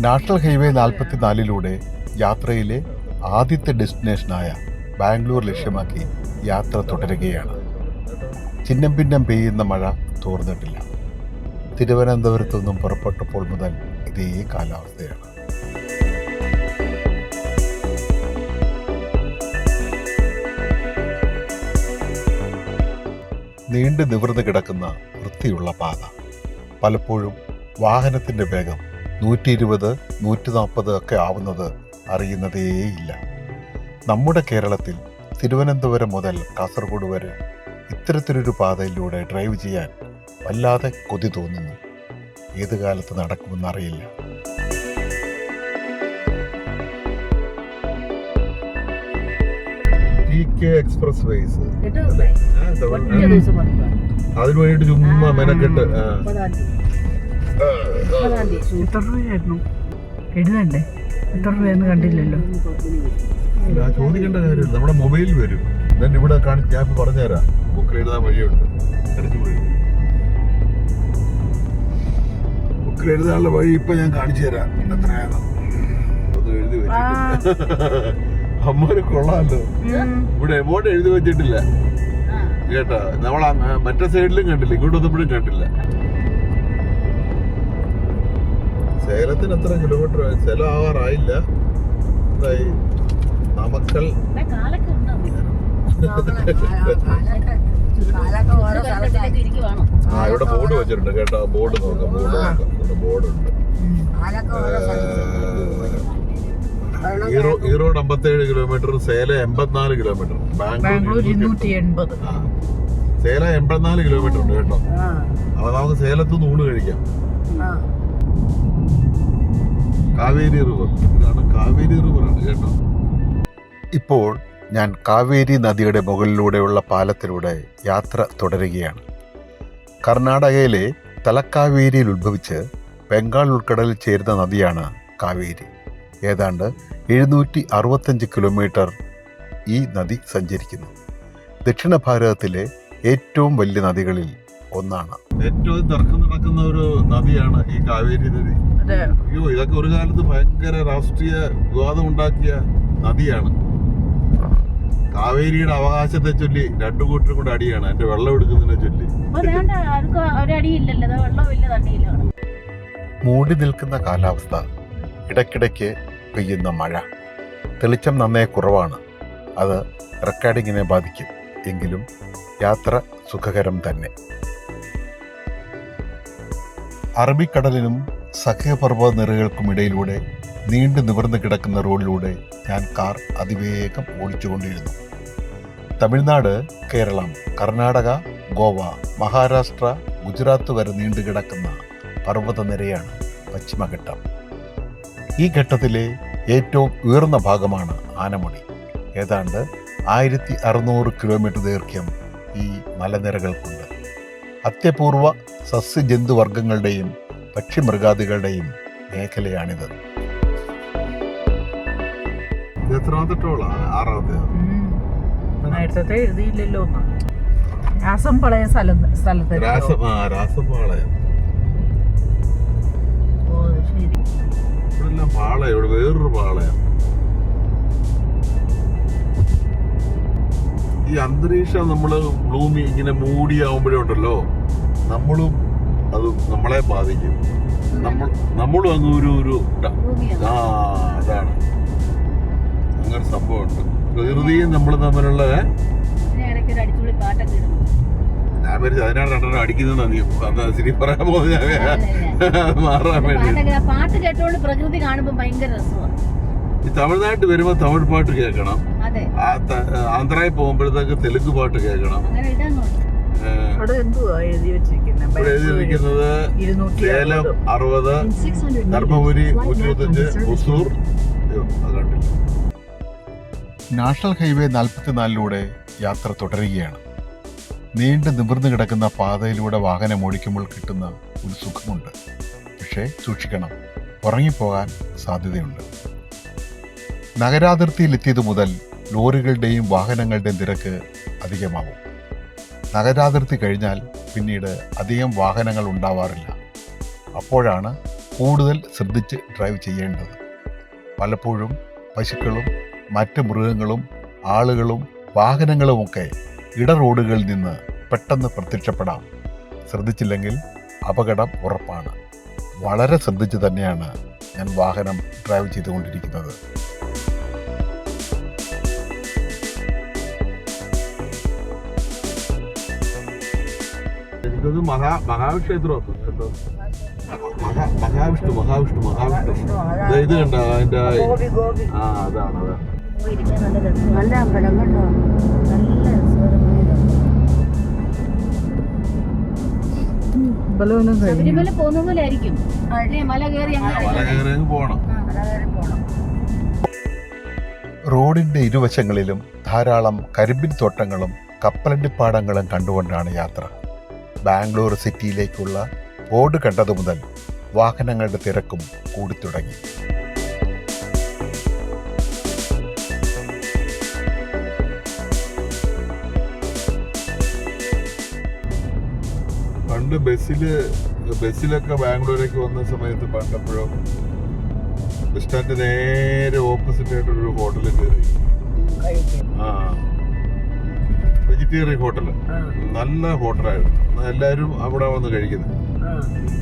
National highway നാൽപ്പത്തിനാലിലൂടെ യാത്രയിലെ ആദ്യത്തെ ഡെസ്റ്റിനേഷനായ ബാംഗ്ലൂർ ലക്ഷ്യമാക്കി യാത്ര തുടരുകയാണ്. ചിഹ്നം ഭിന്നം പെയ്യുന്ന മഴ തോർന്നിട്ടില്ല. തിരുവനന്തപുരത്തു നിന്നും പുറപ്പെട്ടപ്പോൾ മുതൽ ഇതേ കാലാവസ്ഥയാണ്. നീണ്ടു നിവർന്നു കിടക്കുന്ന വൃത്തിയുള്ള പാത. പലപ്പോഴും വാഹനത്തിന്റെ വേഗം നൂറ്റി ഇരുപത് നൂറ്റി നാൽപ്പത് ഒക്കെ ആവുന്നത് അറിയുന്നതേയില്ല. നമ്മുടെ കേരളത്തിൽ തിരുവനന്തപുരം മുതൽ കാസർഗോഡ് വരെ ഇത്തരത്തിലൊരു പാതയിലൂടെ ഡ്രൈവ് ചെയ്യാൻ വല്ലാതെ കൊതി തോന്നുന്നു. ഏത് കാലത്ത് നടക്കുമെന്നറിയില്ല. Express vase. അതിനു ചുമ്മാ മെനക്കെട്ട് ആ. മുപ്പതാം തീയതി. എത്ര രൂപയായിരുന്നു? എഴുതണ്ടേ? എത്ര രൂപയെന്ന് കണ്ടില്ലല്ലോ. ഞാൻ ചോദിക്കേണ്ട കാര്യമില്ല. നമ്മുടെ മൊബൈലിൽ വരും. ഞാൻ ഇവിടെ കാണിച്ച് ഞാൻ പറഞ്ഞുതരാം. ബുക്കിൽ എഴുതാൻ വഴിയുണ്ട്. ബുക്കിൽ എഴുതാനുള്ള വഴി ഇപ്പൊ ഞാൻ കാണിച്ചു തരാം. എത്രയാണ് എഴുതി വെച്ചിട്ടില്ല. അമ്മര് കൊള്ളാമല്ലോ ഇവിടെ എമൗണ്ട് എഴുതി വെച്ചിട്ടില്ല. കേട്ടോ? നമ്മൾ മറ്റേ സൈഡിലും കണ്ടില്ല. ഇങ്ങോട്ട് വന്നപ്പോഴും കണ്ടില്ല. സേലത്തിന് എത്ര കിലോമീറ്റർ സേലം ആവാറായില്ല നമക്കൽ? ആ ഇവിടെ ബോർഡ് വെച്ചിട്ടുണ്ട് കേട്ടോ. ബോർഡ് നോക്കാം ബോർഡ് നോക്കാം. ഇവിടെ ബോർഡ് ഉണ്ട്. ഈ റോ- ഈ റോഡ് അമ്പത്തേഴ് കിലോമീറ്റർ സേല എൺപത്തിനാല് കിലോമീറ്റർ ബാംഗ്ലൂർ ബാംഗ്ലൂർ ഇരുന്നൂറ്റി എൺപത്. ആ. എൺപത്തിനാല് കിലോമീറ്റർ ഉണ്ട് കേട്ടോ. അപ്പൊ നമുക്ക് സേലത്ത് നിന്ന് ഊണ് കഴിക്കാം. കാവേരി റിവർ. ഇതാണ് കാവേരി റിവറാണ് കേട്ടോ. ഇപ്പോൾ ഞാൻ കാവേരി നദിയുടെ മുകളിലൂടെയുള്ള പാലത്തിലൂടെ യാത്ര തുടരുകയാണ്. കർണാടകയിലെ തലക്കാവേരിയിൽ ഉത്ഭവിച്ച് ബംഗാൾ ഉൾക്കടലിൽ ചേരുന്ന നദിയാണ് കാവേരി. ഏതാണ്ട് എഴുന്നൂറ്റി അറുപത്തഞ്ച് കിലോമീറ്റർ ഈ നദി സഞ്ചരിക്കുന്നു. ദക്ഷിണ ഭാരതത്തിലെ ഏറ്റവും വലിയ നദികളിൽ ഒന്നാണ്. ഏറ്റവും തർക്കം നടക്കുന്ന ഒരു നദിയാണ് ഈ കാവേരി നദി. അയ്യോ ഇതൊക്കെ ഒരു കാലത്ത് ഭയങ്കര രാഷ്ട്രീയ വിവാദം ഉണ്ടാക്കിയ നദിയാണ്. കാവേരിയുടെ അവകാശത്തെ ചൊല്ലി രണ്ടു കൂട്ടരും കൂടെ അടിയാണ്. എന്റെ വെള്ളം എടുക്കുന്നതിനെ ചൊല്ലി. മൂടി നിൽക്കുന്ന കാലാവസ്ഥ. ഇടയ്ക്കിടയ്ക്ക് പെയ്യുന്ന മഴ. തെളിച്ചം നന്നേ കുറവാണ്. അത് റെക്കോർഡിങ്ങിനെ ബാധിക്കും. എങ്കിലും യാത്ര സുഖകരം തന്നെ. അറബിക്കടലിനും സഖ്യപർവത നിറകൾക്കുമിടയിലൂടെ നീണ്ടു നിവർന്നു കിടക്കുന്ന റോഡിലൂടെ ഞാൻ കാർ അതിവേഗം ഓടിച്ചുകൊണ്ടിരുന്നു. തമിഴ്നാട് കേരളം കർണാടക ഗോവ മഹാരാഷ്ട്ര ഗുജറാത്ത് വരെ നീണ്ടു കിടക്കുന്ന പർവതനിരയാണ് പശ്ചിമഘട്ടം. ഈ ഘട്ടത്തിലെ ഏറ്റവും ഉയർന്ന ഭാഗമാണ് ആനമുടി. ഏതാണ്ട് ആയിരത്തി അറുന്നൂറ് കിലോമീറ്റർ ദൈർഘ്യം ഈ മലനിരകൾക്കുണ്ട്. അത്യപൂർവ സസ്യജന്തുവർഗങ്ങളുടെയും പക്ഷിമൃഗാദികളുടെയും മേഖലയാണിത്. നേരത്തെ എഴുതിയില്ലല്ലോ. സ്ഥലത്ത് പാളയം. ഇവിടെ വേറൊരു പാളയം. ഈ അന്തരീക്ഷം നമ്മൾ ഭൂമി ഇങ്ങനെ മൂടിയാവുമ്പോഴേ ഉണ്ടല്ലോ നമ്മളും അത് നമ്മളെ ബാധിക്കും. നമ്മൾ നമ്മളും അങ്ങ് ഒരു ഒരു ആ അതാണ്. അങ്ങനെ സംഭവമുണ്ട്. പ്രകൃതിയും നമ്മൾ തമ്മിലുള്ള ഞാൻ വിചാരിച്ചു അതിനാണ് രണ്ടെണ്ണം അടിക്കുന്നത് നീ എന്താ ശരി പറയാൻ പോകുന്നത് ഞാൻ മാറാൻ വേണ്ടി. പാട്ട് കേട്ടോണ്ട് പ്രകൃതി കാണുമ്പോ ഭയങ്കര രസമാണ് ഈ തമിഴ്നാട്ടിൽ വരുമ്പോൾ തമിഴ് പാട്ട് കേൾക്കണം. ആന്ധ്രയിൽ പോകുമ്പോഴത്തേക്ക് തെലുങ്ക് പാട്ട് കേൾക്കണം. അവിടെ എന്തുവാ എഴുതി വെച്ചിരിക്കുന്നത് സേലം അറുപത് ധർമ്മപുരി നൂറ്റി ഇരുപത്തഞ്ച് നാഷണൽ ഹൈവേ നാൽപ്പത്തിനാലിലൂടെ യാത്ര തുടരുകയാണ്. നീണ്ടു നിവർന്നു കിടക്കുന്ന പാതയിലൂടെ വാഹനം ഓടിക്കുമ്പോൾ കിട്ടുന്ന ഒരു സുഖമുണ്ട് പക്ഷേ സൂക്ഷിക്കണം ഉറങ്ങിപ്പോകാൻ സാധ്യതയുണ്ട്. നഗരാതിർത്തിയിലെത്തിയത് മുതൽ ലോറികളുടെയും വാഹനങ്ങളുടെയും തിരക്ക് അധികമാവും. നഗരാതിർത്തി കഴിഞ്ഞാൽ പിന്നീട് അധികം വാഹനങ്ങൾ ഉണ്ടാവാറില്ല. അപ്പോഴാണ് കൂടുതൽ ശ്രദ്ധിച്ച് ഡ്രൈവ് ചെയ്യേണ്ടത്. പലപ്പോഴും പശുക്കളും മറ്റ് മൃഗങ്ങളും ആളുകളും വാഹനങ്ങളുമൊക്കെ ഇട റോഡുകളിൽ നിന്ന് പെട്ടെന്ന് പ്രത്യക്ഷപ്പെടാം. ശ്രദ്ധിച്ചില്ലെങ്കിൽ അപകടം ഉറപ്പാണ്. വളരെ ശ്രദ്ധിച്ച് തന്നെയാണ് ഞാൻ വാഹനം ഡ്രൈവ് ചെയ്തുകൊണ്ടിരിക്കുന്നത്. എനിക്കത് മഹാ മഹാവിക്ഷേത്രം കേട്ടോ? മഹാ മഹാവിഷ്ണു മഹാവിഷ്ണു മഹാവിഷ്ണു. ഇത് കണ്ട അതിന്റെ ആ അതാണ് അതാണ്. നല്ല അമ്പലം കണ്ടോ നല്ല ശബരിമല പോകുന്ന പോലെ ആയിരിക്കും. അല്ലേ? മല കയറി മല മല റോഡിന്റെ ഇരുവശങ്ങളിലും ധാരാളം കരിമ്പിൻ തോട്ടങ്ങളും കപ്പലണ്ടിപ്പാടങ്ങളും കണ്ടുകൊണ്ടാണ് യാത്ര. ബാംഗ്ലൂർ സിറ്റിയിലേക്കുള്ള ബോർഡ് കണ്ടതു മുതൽ വാഹനങ്ങളുടെ തിരക്കും കൂടി തുടങ്ങി പണ്ട് ബസ്സിൽ ബസ്സിലൊക്കെ ബാംഗ്ലൂരേക്ക് വന്ന സമയത്ത് പണ്ടപ്പോഴും ബസ് സ്റ്റാൻഡ് നേരെ ഓപ്പോസിറ്റ് ആയിട്ടൊരു ഹോട്ടലിൽ കയറി. ആ. വെജിറ്റേറിയൻ ഹോട്ടൽ നല്ല ഹോട്ടലായിരുന്നു. എല്ലാവരും അവിടെ വന്ന് കഴിക്കുന്നത്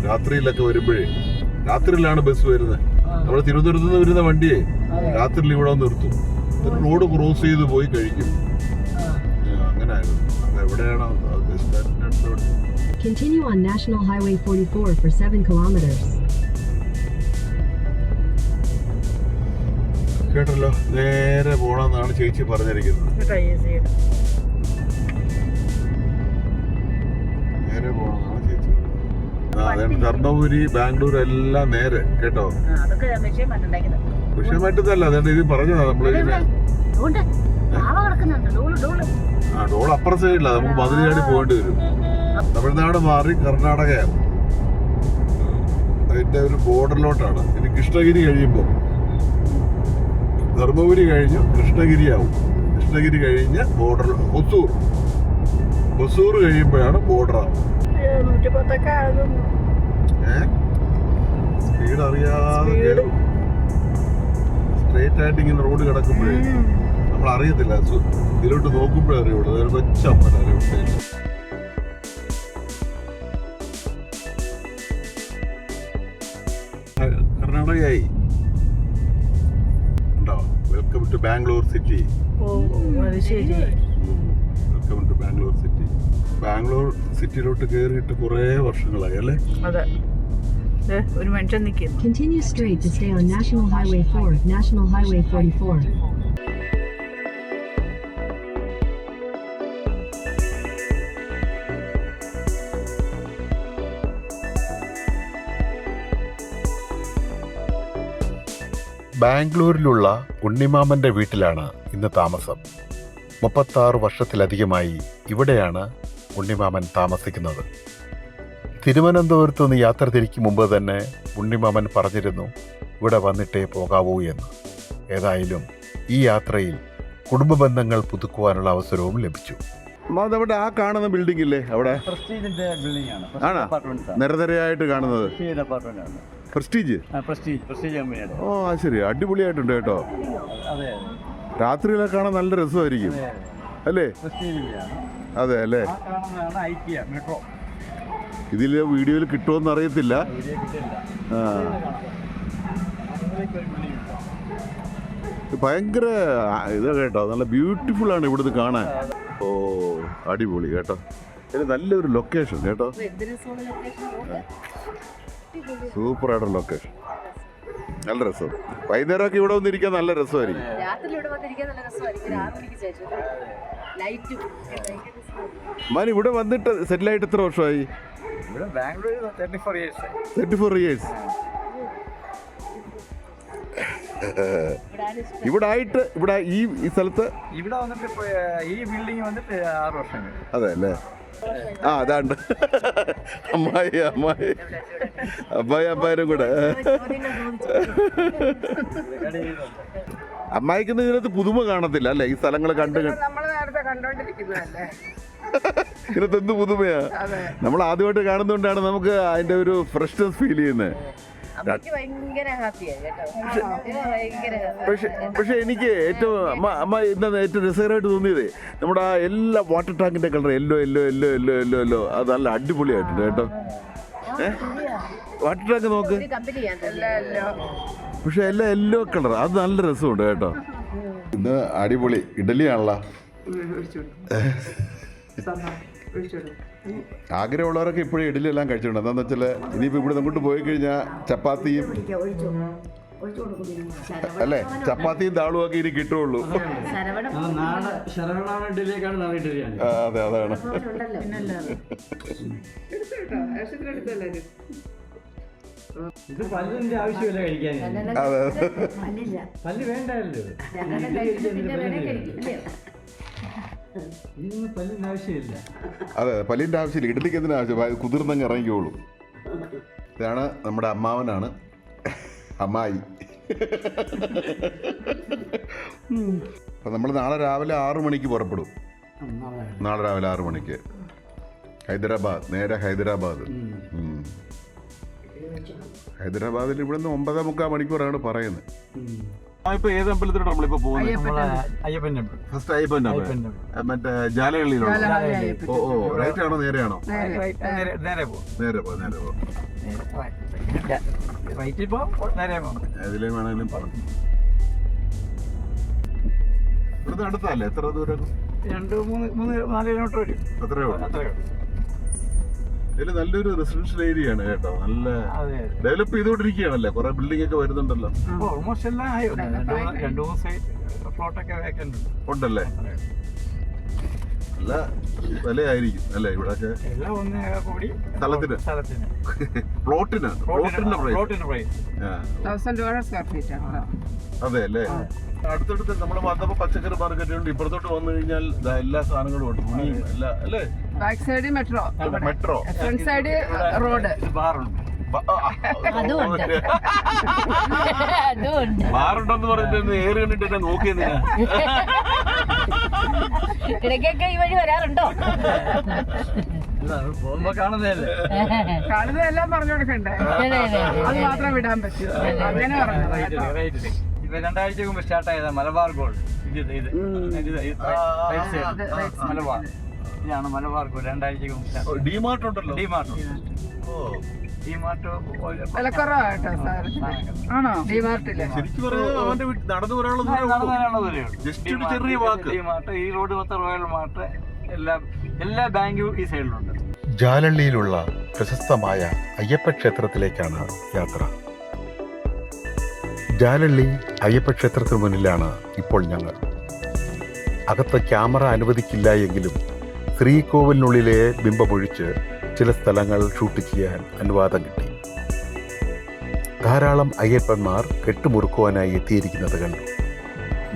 രാത്രിയിലൊക്കെ വരുമ്പോഴേ രാത്രിയിലാണ് ബസ് വരുന്നത് നമ്മുടെ തിരുവനന്തപുരത്ത് നിന്ന് വരുന്ന വണ്ടിയെ രാത്രിയിൽ ഇവിടെ വന്ന് നിർത്തും. റോഡ് ക്രോസ് ചെയ്ത് പോയി കഴിക്കും. ആ, അങ്ങനെ ആയിരുന്നു അത് എവിടെയാണോ അത്? ബസ് സ്റ്റാൻഡിന്റെ Continue on National Highway 44 for 7 kilometers. കേട്ടല്ലോ? നേരെ പോണെന്നാണ് ചേച്ചി പറഞ്ഞിരിക്കുന്നത്. ധർമ്മപുരി ബാംഗ്ലൂർ എല്ലാം നേരെ കേട്ടോ? അതൊക്കെ വിഷയം മറ്റുണ്ടാക്കിയത്. പക്ഷെ മറ്റതല്ല അതുകൊണ്ട് ഇത് പറഞ്ഞതാ നമ്മൾ ആ ഡോൾ അപ്പുറ സൈഡില്ല നമുക്ക് മധുരയാടി പോകേണ്ടി വരും. തമിഴ്നാട് മാറി കർണാടകയാണ് അതിന്റെ ഒരു ബോർഡറിലോട്ടാണ് ഇനി കൃഷ്ണഗിരി കഴിയുമ്പോൾ ധർമ്മപുരി കഴിഞ്ഞു കൃഷ്ണഗിരി ആവും കൃഷ്ണഗിരി കഴിഞ്ഞ് ബോർഡർ ഒസൂർ ഒസൂർ കഴിയുമ്പോഴാണ് ബോർഡർ ആവും നൂറ്റിപ്പത്തൊക്കെ ആകും സ്പീഡ്? അറിയാതെ. സ്ട്രേറ്റ് ആയിട്ട് ഇങ്ങനെ റോഡ് കിടക്കുമ്പോഴേ നമ്മൾ അറിയത്തില്ല ഇതിലോട്ട് നോക്കുമ്പോഴേ അറിയുള്ളൂ. അതൊരു വെച്ച അറിയുള്ളൂ കർണാടകയായി. ഉണ്ടോ welcome to Bangalore city welcome to Bangalore city Bangalore സിറ്റിയിലോട്ട് കയറിയിട്ട് കുറേ വർഷങ്ങളായി അല്ലേ? അതെ. ഒരു മനുഷ്യൻ നിൽക്കുന്നു Continue straight to stay on National Highway 4, National Highway 44. ബാംഗ്ലൂരിലുള്ള ഉണ്ണിമാമന്റെ വീട്ടിലാണ് ഇന്ന് താമസം. മുപ്പത്താറ് വർഷത്തിലധികമായി ഇവിടെയാണ് ഉണ്ണിമാമൻ താമസിക്കുന്നത്. തിരുവനന്തപുരത്ത് നിന്ന് യാത്ര തിരിക്കും മുമ്പ് തന്നെ ഉണ്ണിമാമൻ പറഞ്ഞിരുന്നു ഇവിടെ വന്നിട്ടേ പോകാവൂ എന്ന്. ഏതായാലും ഈ യാത്രയിൽ കുടുംബ ബന്ധങ്ങൾ പുതുക്കുവാനുള്ള അവസരവും ലഭിച്ചു. അവിടെ ആ കാണുന്ന ബിൽഡിംഗ് ഇല്ലേ അവിടെ? പ്രസ്റ്റീജിന്റെ ബിൽഡിംഗ് ആണ്. നിരനിരയായിട്ട് കാണുന്നത്. പ്രസ്റ്റീജ് അപ്പാർട്ട്മെന്റ് ആണ്. പ്രസ്റ്റീജ്? പ്രസ്റ്റീജ് പ്രസ്റ്റീജ് കമ്പനിയുടെ. ഓ ആ ശരി. അടിപൊളിയായിട്ടുണ്ട് കേട്ടോ. അതെ. രാത്രിയിലൊക്കെ കാണാൻ നല്ല രസമായിരിക്കും. അല്ലേ? അതെ അല്ലേ? കാണുന്നതാണ് മെട്രോ ഇതിൽ വീഡിയോയിൽ കിട്ടുമെന്ന് അറിയത്തില്ല. ആ. ഭയങ്കര ഇതാ കേട്ടോ നല്ല ബ്യൂട്ടിഫുൾ ആണ് ഇവിടുന്ന് കാണാൻ. ഓ അടിപൊളി കേട്ടോ. ഇത് നല്ലൊരു ലൊക്കേഷൻ കേട്ടോ. സൂപ്പർ ആയിട്ടുള്ള ലൊക്കേഷൻ നല്ല രസം വൈകുന്നേരമൊക്കെ ഇവിടെ വന്നിരിക്കാൻ നല്ല രസമായിരിക്കും. രാത്രി ഇവിടെ വന്നിരിക്കാൻ നല്ല രസമായിരിക്കും. ശേഷം ലൈറ്റും. മാൻ ഇവിടെ വന്നിട്ട് സെറ്റിലായിട്ട് എത്ര വർഷമായി? ഇവിടെ Bangalore thirty four years thirty four years ഇവിടെ ആരും ഇഷ്ടം ഇവിടെ ആയിട്ട് ഇവിടെ ഈ സ്ഥലത്ത്? ഇവിടെ വന്നിട്ട് ഈ ബിൽഡിംഗ് വന്നിട്ട് ആറ് വർഷം അതെ അല്ലേ? ആ അതാണ്ട്. അമ്മായി അമ്മായി. അമ്മായി അമ്മായിരും കൂടെ. അമ്മായിക്ക് ഇതിനകത്ത് പുതുമ കാണത്തില്ല അല്ലേ? ഈ സ്ഥലങ്ങൾ കണ്ട് ഇതിനകത്ത് എന്ത് പുതുമയാ? നമ്മൾ ആദ്യമായിട്ട് കാണുന്നതുകൊണ്ടാണ് നമുക്ക് അതിന്റെ ഒരു ഫ്രഷ്നെസ് ഫീൽ ചെയ്യുന്നത്. പക്ഷെ പക്ഷെ എനിക്ക് ഏറ്റവും അമ്മ അമ്മ ഇന്നത് ഏറ്റവും രസകരമായിട്ട് തോന്നിയത് നമ്മുടെ ആ എല്ലാ വാട്ടർ ടാങ്കിന്റെ കളർ എല്ലോ എല്ലോ എല്ലോ എല്ലോ എല്ലോ എല്ലോ അത് നല്ല അടിപൊളിയായിട്ടുണ്ട് കേട്ടോ. വാട്ടർ ടാങ്ക് നോക്ക്. പക്ഷെ എല്ലാം എല്ലോ കളർ അത് നല്ല രസമുണ്ട് കേട്ടോ. ഇന്ന് അടിപൊളി. ഇഡലിയാണല്ലോ ആഗ്രഹമുള്ളവരൊക്കെ ഇപ്പോഴും ഇഡലി എല്ലാം കഴിച്ചിട്ടുണ്ട്. എന്താണെന്ന് വെച്ചാൽ ഇനിയിപ്പോൾ ഇവിടെ അങ്ങോട്ട് പോയി കഴിഞ്ഞാൽ ചപ്പാത്തിയും അല്ലേ? ചപ്പാത്തിയും താളും ഒക്കെ ഇനി കിട്ടുള്ളൂ അതെ അതാണ്. പല്ലിന്റെ ആവശ്യമില്ല കഴിക്കാൻ? അതെ പല്ല് വേണ്ടല്ലോ അതെ പല്ലിന്റെ ആവശ്യമില്ല. ഇഡലിക്ക് എന്തിനാ ആവശ്യം? കുതിർന്നങ്ങ് ഇറങ്ങിക്കോളൂ. ഇതാണ് നമ്മുടെ അമ്മാവനാണ്. അമ്മായി. അപ്പം നമ്മൾ നാളെ രാവിലെ ആറു മണിക്ക് പുറപ്പെടും. നാളെ രാവിലെ ആറു മണിക്ക്. ഹൈദരാബാദ് നേരെ ഹൈദരാബാദ്. ഹൈദരാബാദിൽ ഇവിടുന്ന് ഒമ്പതേ മുക്കാൽ മണിക്കൂറാണ് പറയുന്നത്. ഇപ്പൊ ഏത് അമ്പലത്തിലോട്ട് നമ്മളിപ്പോ പോകുന്നത് Ayyappan temple. First Ayyappan temple. മറ്റേ ജാലകളിലുള്ള ഓ റൈറ്റ് ആണോ നേരെയാണോ? നേരെ. നേരെ പോകും നേരെ പോ നേരെ പോ. റൈറ്റിൽ പോകും നേരെ പോകും ഏതിലേ വേണമെങ്കിലും പറഞ്ഞു ഇവിടുന്ന് അടുത്തല്ലേ എത്ര ദൂരം? രണ്ട് മൂന്ന് മൂന്ന് നാല് കിലോമീറ്റർ വരും. അത്രേ ഉള്ളൂ. അത്രേ ഉള്ളൂ. ഇതിൽ നല്ലൊരു റെസിഡൻഷ്യൽ ഏരിയ ആണ് കേട്ടോ. നല്ല ഡെവലപ്പ് ചെയ്തുകൊണ്ടിരിക്കുകയാണല്ലേ? കുറെ ബിൽഡിംഗ് ഒക്കെ വരുന്നുണ്ടല്ലോ. ഓൾമോസ്റ്റ് എല്ലാം ആയി. രണ്ട് വേക്കന്റ് ഉണ്ടല്ലേ? നല്ല വിലയായിരിക്കും അല്ലേ ഇവിടെ സ്ഥലത്തിന്? പ്ലോട്ടിന്? പ്ലോട്ടിന്റെ പ്രൈസ് പ്ലോട്ടിന്റെ പ്രൈസ് തൗസൻഡ് രൂപയുടെ സ്ക്വയർ ഫീറ്റ് ആണ്. അതെ അല്ലേ? അടുത്തടുത്ത് നമ്മൾ വന്നപ്പോ പച്ചക്കറി മാർക്കറ്റ് ഉണ്ട്. ഇപ്പുറത്തോട്ട് വന്നു കഴിഞ്ഞാൽ ദാ എല്ലാ സാധനങ്ങളും ഉണ്ട്. തുണിയും എല്ലാ അല്ലേ? Back side metro metro front side road ബാറുണ്ട് ബാറുണ്ടെന്ന് പറഞ്ഞിട്ട് ഏറ് കണ്ടിട്ട് എന്നെ നോക്കിയെന്നില്ല ഇടയ്ക്കൊക്കെ ഈ വഴി വരാറുണ്ടോ പോകുമ്പോ കാണുന്നതല്ലേ കാണുന്നതെല്ലാം പറഞ്ഞു കൊടുക്കണ്ടേ അത് മാത്രം വിടാൻ പറ്റൂ അങ്ങനെ പറഞ്ഞു റൈറ്റ് റൈറ്റ് ഇപ്പൊ രണ്ടാഴ്ച മുമ്പ് സ്റ്റാർട്ട് ആയതാ മലബാർ ഗോൾഡ് ഇത് ഇത് മലബാർ ഇതാണ് മലബാർ രണ്ടാഴ്ചക്ക് മുമ്പ് ഡിമാർട്ട് ഉണ്ടല്ലോ. ഡിമാർട്ട്. ഓ. ആണോ? ശരിക്കും അവന്റെ വീട്ടിൽ നടന്നു വരാനുള്ള ദൂരമേ ഉള്ളൂ. Just ഒരു ചെറിയ വാക്ക്. ഡിമാർട്ട്. ഈ റോഡ് മൊത്തം റോയൽ മാർട്ട്. എല്ലാ എല്ലാ ബാങ്കും ഈ സൈഡിലുണ്ട്. ജാലള്ളിയിലുള്ള പ്രശസ്തമായ അയ്യപ്പ ക്ഷേത്രത്തിലേക്കാണ് യാത്ര. ജാലള്ളി അയ്യപ്പ ക്ഷേത്രത്തിന് മുന്നിലാണ് ഇപ്പോൾ ഞങ്ങൾ. അകത്ത് ക്യാമറ അനുവദിക്കില്ല എങ്കിലും ശ്രീകോവിലിനുള്ളിലെ ബിംബമൊഴിച്ച് ചില സ്ഥലങ്ങൾ ഷൂട്ട് ചെയ്യാൻ അനുവാദം കിട്ടി. ധാരാളം അയ്യപ്പന്മാർ കെട്ടുമുറുക്കുവാനായി എത്തിയിരിക്കുന്നത് കണ്ടു.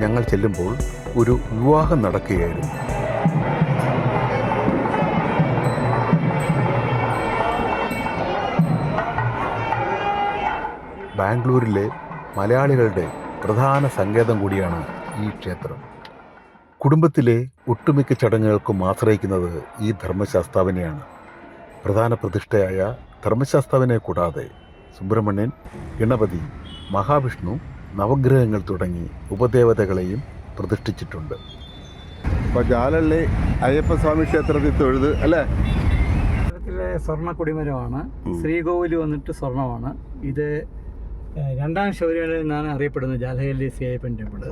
ഞങ്ങൾ ചെല്ലുമ്പോൾ ഒരു വിവാഹം നടക്കുകയായിരുന്നു. ബാംഗ്ലൂരിലെ മലയാളികളുടെ പ്രധാന സങ്കേതം കൂടിയാണ് ഈ ക്ഷേത്രം. കുടുംബത്തിലെ ഒട്ടുമിക്ക ചടങ്ങുകൾക്കും ആശ്രയിക്കുന്നത് ഈ ധർമ്മശാസ്താവിനെയാണ്. പ്രധാന പ്രതിഷ്ഠയായ ധർമ്മശാസ്താവിനെ കൂടാതെ സുബ്രഹ്മണ്യൻ ഗണപതി മഹാവിഷ്ണു നവഗ്രഹങ്ങൾ തുടങ്ങി ഉപദേവതകളെയും പ്രതിഷ്ഠിച്ചിട്ടുണ്ട്. ഇപ്പോൾ ജാലള്ളി അയ്യപ്പസ്വാമി ക്ഷേത്രത്തിൽ തൊഴുത് അല്ലേ? ക്ഷേത്രത്തിലെ സ്വർണ കൊടിമരമാണ് ശ്രീകോവിൽ വന്നിട്ട് സ്വർണമാണ് ഇത് രണ്ടാം ശൗര്യങ്ങളിൽ നിന്നാണ് അറിയപ്പെടുന്നത് ജാലഹല്ലി സി അയ്യപ്പൻ ടെമ്പിൾ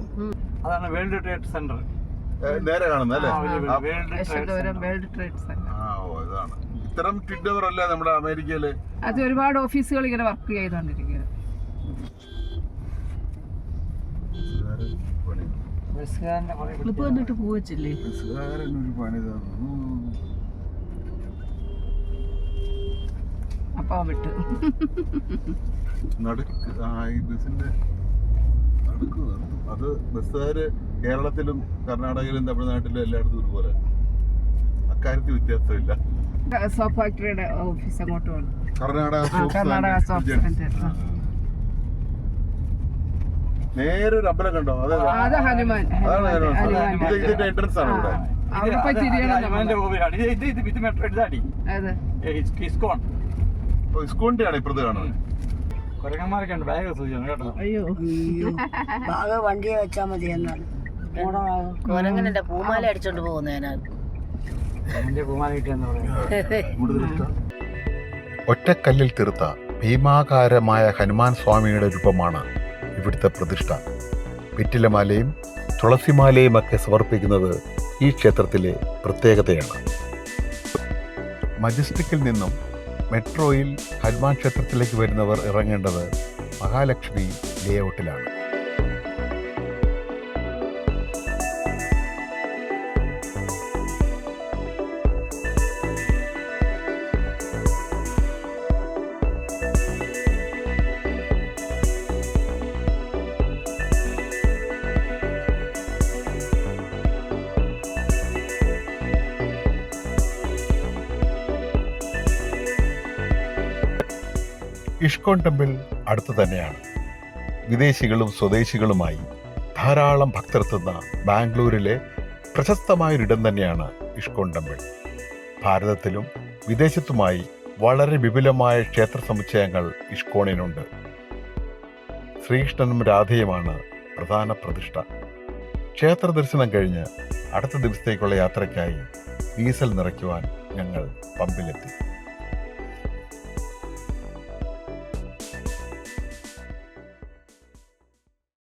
അതാണ് വേൾഡ് ട്രേഡ് സെന്റർ. നേരെ കാണുന്നത് അല്ലേ? വേൾഡ്. ട്രേഡ് സെന്റർ ആ ഓ ഇതാണ്. ഇത്തരം അല്ലേ നമ്മുടെ അമേരിക്കയിൽ? അത് ഒരുപാട് ഓഫീസുകൾ ഇങ്ങനെ വർക്ക് ക്ലിപ്പ് വന്നിട്ട് പോവച്ചില്ലേ? ഒരു പണി തന്നു. അപ്പൊ വിട്ടു. നടുക്ക്. ആ ഈ അത് ബസ്സുകാര് കേരളത്തിലും കർണാടകയിലും തമിഴ്നാട്ടിലും എല്ലായിടത്തും ഒരുപോലെ. അക്കാര്യത്തിൽ വ്യത്യാസമില്ല. സോപ്പ് ഫാക്ടറിയുടെ ഓഫീസ് അങ്ങോട്ട് വേണം കർണാടക കർണാടക and- നേരെ ഒരു അമ്പലം കണ്ടോ? അതെ ഹനുമാൻ ഇതിന്റെ എൻട്രൻസ് ആണ് ഇവിടെ. ഇസ്കോണിന്റെ ആണ്. ഇപ്പുറത്ത് കാണുന്നത്. കുരങ്ങന്മാരൊക്കെ ഉണ്ട് ബാഗ് കേട്ടോ. അയ്യോ. ഭാഗം വണ്ടിയെ വെച്ചാൽ മതി എന്നാണ് എന്റെ പൂമാല അടിച്ചോണ്ട് പറയുന്നത്. ഒറ്റക്കല്ലിൽ തീർത്ത ഭീമാകാരമായ ഹനുമാൻ സ്വാമിയുടെ രൂപമാണ് ഇവിടുത്തെ പ്രതിഷ്ഠ. വെറ്റിലമാലയും തുളസിമാലയും ഒക്കെ സമർപ്പിക്കുന്നത് ഈ ക്ഷേത്രത്തിലെ പ്രത്യേകതയാണ്. മജസ്റ്റിക്കിൽ നിന്നും മെട്രോയിൽ ഹനുമാൻ ക്ഷേത്രത്തിലേക്ക് വരുന്നവർ ഇറങ്ങേണ്ടത് മഹാലക്ഷ്മി ലേഔട്ടിലാണ്. ഇഷ്കോൺ ടെമ്പിൾ അടുത്ത് തന്നെയാണ്. വിദേശികളും സ്വദേശികളുമായി ധാരാളം ഭക്തരെത്തുന്ന ബാംഗ്ലൂരിലെ പ്രശസ്തമായൊരിടം തന്നെയാണ് ഇഷ്കോൺ ടെമ്പിൾ ഭാരതത്തിലും വിദേശത്തുമായി വളരെ വിപുലമായ ക്ഷേത്ര സമുച്ചയങ്ങൾ ഇഷ്കോണിനുണ്ട് ശ്രീകൃഷ്ണനും രാധയുമാണ് പ്രധാന പ്രതിഷ്ഠ. ക്ഷേത്ര ദർശനം കഴിഞ്ഞ് അടുത്ത ദിവസത്തേക്കുള്ള യാത്രയ്ക്കായി ഡീസൽ നിറയ്ക്കുവാൻ ഞങ്ങൾ പമ്പിലെത്തി.